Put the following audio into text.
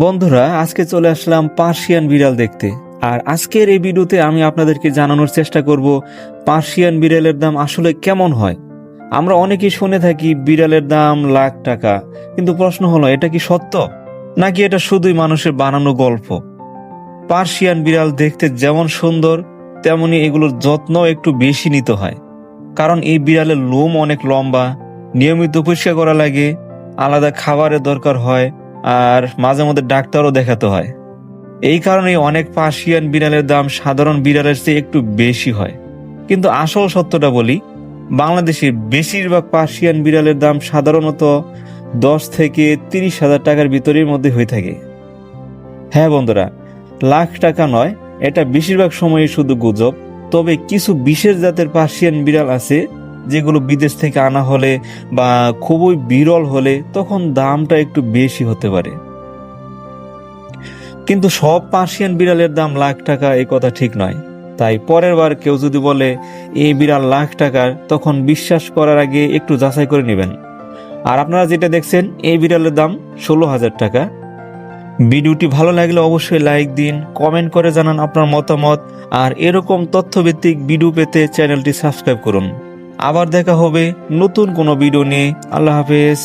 বন্ধুরা, আজকে চলে আসলাম পার্সিয়ান বিড়াল দেখতে। আর আজকের এই ভিডিওতে আমি আপনাদেরকে জানানোর চেষ্টা করব, পার্সিয়ান বিড়ালের দাম আসলে কেমন হয়? আমরা অনেকেই শুনে থাকি বিড়ালের দাম লাখ টাকা, কিন্তু প্রশ্ন হলো, এটা কি সত্য? নাকি এটা শুধুই মানুষের বানানো গল্প? পার্সিয়ান বিড়াল দেখতে যেমন সুন্দর, তেমনি এগুলোর যত্ন একটু বেশি নিতে হয়। কারণ এই বিড়ালের লোম অনেক লম্বা, নিয়মিত পরিষ্কার করা লাগে, আলাদা খাবারের দরকার হয় আর মাঝে মধ্যে ডাক্তারও দেখাতে হয়। এই কারণেই অনেক পার্সিয়ান বিড়ালের দাম সাধারণ বিড়ালের চেয়ে একটু বেশি হয়। কিন্তু আসল সত্যটা বলি, বাংলাদেশে বেশিরভাগ পার্সিয়ান বিড়ালের দাম সাধারণত দশ থেকে তিরিশ হাজার টাকার ভিতরের মধ্যে হয়ে থাকে। হ্যাঁ বন্ধুরা, লাখ টাকা নয়, এটা বেশিরভাগ সময়ই শুধু গুজব। তবে কিছু বিশেষ জাতের পার্সিয়ান বিড়াল আছে যেগুলো বিদেশ থেকে আনা হলে বা খুবই বিরল হলে তখন দামটা একটু বেশি হতে পারে। কিন্তু সব পার্সিয়ান বিড়ালের দাম লাখ টাকা এই কথা ঠিক নয়। তাই পরের বার কেউ যদি বলে এই বিড়াল লাখ টাকার, তখন বিশ্বাস করার আগে একটু যাচাই করে নেবেন। আর আপনারা যেটা দেখছেন এই বিড়ালের দাম ষোলো হাজার টাকা। ভিডিওটি ভালো লাগলে অবশ্যই লাইক দিন, কমেন্ট করে জানান আপনার মতামত, আর এরকম তথ্যভিত্তিক ভিডিও পেতে চ্যানেলটি সাবস্ক্রাইব করুন। আবার দেখা হবে নতুন কোনো ভিডিও নিয়ে। আল্লাহ হাফেজ।